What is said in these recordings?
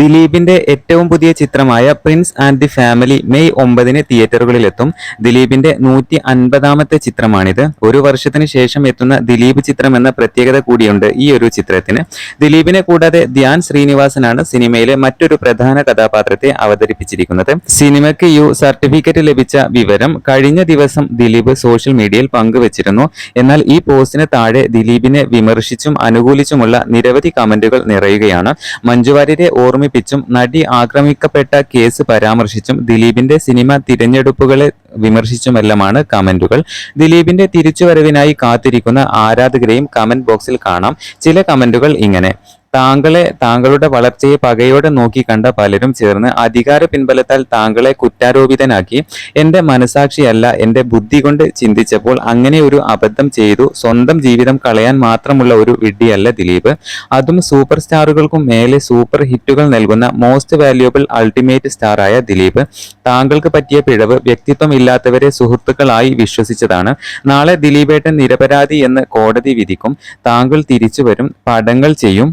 ദിലീപിന്റെ ഏറ്റവും പുതിയ ചിത്രമായ prince and the family May ഒമ്പതിന് തിയേറ്ററുകളിലെത്തും. ദിലീപിന്റെ നൂറ്റി അൻപതാമത്തെ ചിത്രമാണിത്. ഒരു വർഷത്തിന് ശേഷം എത്തുന്ന ദിലീപ് ചിത്രം എന്ന പ്രത്യേകത കൂടിയുണ്ട് ഈ ഒരു ചിത്രത്തിന്. ദിലീപിനെ കൂടാതെ ധ്യാൻ ശ്രീനിവാസനാണ് സിനിമയിലെ മറ്റൊരു പ്രധാന കഥാപാത്രത്തെ അവതരിപ്പിച്ചിരിക്കുന്നത്. സിനിമയ്ക്ക് യു സർട്ടിഫിക്കറ്റ് ലഭിച്ച വിവരം കഴിഞ്ഞ ദിവസം ദിലീപ് സോഷ്യൽ മീഡിയയിൽ പങ്കുവച്ചിരുന്നു. എന്നാൽ ഈ പോസ്റ്റിന് താഴെ ദിലീപിനെ വിമർശിച്ചും അനുകൂലിച്ചുമുള്ള നിരവധി കമന്റുകൾ നിറയുകയാണ്. മഞ്ജു വാര്യരെ ഓർമ്മിപ്പിച്ചും നടി ആക്രമിക്കപ്പെട്ട കേസ് പരാമർശിച്ചും ദിലീപിന്റെ സിനിമ തിരഞ്ഞെടുപ്പുകളെ വിമർശിച്ചുമെല്ലാമാണ് കമന്റുകൾ. ദിലീപിന്റെ തിരിച്ചുവരവിനായി കാത്തിരിക്കുന്ന ആരാധകരെയും കമന്റ് ബോക്സിൽ കാണാം. ചില കമന്റുകൾ ഇങ്ങനെ. താങ്കളെ താങ്കളുടെ വളർച്ചയെ പകയോടെ നോക്കി കണ്ട പലരും ചേർന്ന് അധികാര പിൻബലത്താൽ താങ്കളെ കുറ്റാരോപിതനാക്കി എന്റെ മനസാക്ഷിയല്ല എന്റെ ബുദ്ധി കൊണ്ട് ചിന്തിച്ചപ്പോൾ അങ്ങനെ ഒരു അബദ്ധം ചെയ്തു സ്വന്തം ജീവിതം കളയാൻ മാത്രമുള്ള ഒരു വിഡ്ഢിയല്ല ദിലീപ്. അതും സൂപ്പർ സ്റ്റാറുകൾക്കും മേലെ സൂപ്പർ ഹിറ്റുകൾ നൽകുന്ന മോസ്റ്റ് വാല്യൂബിൾ അൾട്ടിമേറ്റ് സ്റ്റാറായ ദിലീപ് താങ്കൾക്ക് പറ്റിയ പിഴവ് വ്യക്തിത്വം ഇല്ലാത്തവരെ സുഹൃത്തുക്കളായി വിശ്വസിച്ചതാണ്. നാളെ ദിലീപേട്ടൻ നിരപരാധി എന്ന് കോടതി വിധിക്കും താങ്കൾ തിരിച്ചു വരും പടങ്ങൾ ചെയ്യും.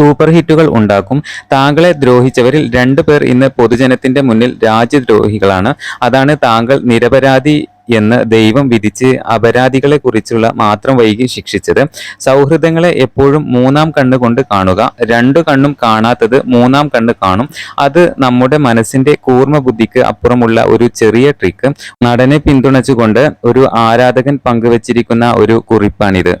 സൂപ്പർ ഹിറ്റുകൾ ഉണ്ടാക്കും. താങ്കളെ ദ്രോഹിച്ചവരിൽ രണ്ടു പേർ ഇന്ന് പൊതുജനത്തിന്റെ മുന്നിൽ രാജ്യദ്രോഹികളാണ്. അതാണ് താങ്കൾ നിരപരാധി എന്ന് ദൈവം വിധിച്ച് അപരാധികളെ കുറിച്ചുള്ള മാത്രം വൈകി ശിക്ഷിച്ചത്. സൗഹൃദങ്ങളെ എപ്പോഴും മൂന്നാം കണ്ണ് കൊണ്ട് കാണുക. രണ്ടു കണ്ണും കാണാത്തത് മൂന്നാം കണ്ണ് കാണും. അത് നമ്മുടെ മനസ്സിന്റെ കൂർമ്മ ബുദ്ധിക്ക് അപ്പുറമുള്ള ഒരു ചെറിയ ട്രിക്ക്. നടനെ പിന്തുണച്ചുകൊണ്ട് ഒരു ആരാധകൻ പങ്കുവച്ചിരിക്കുന്ന ഒരു കുറിപ്പാണിത്.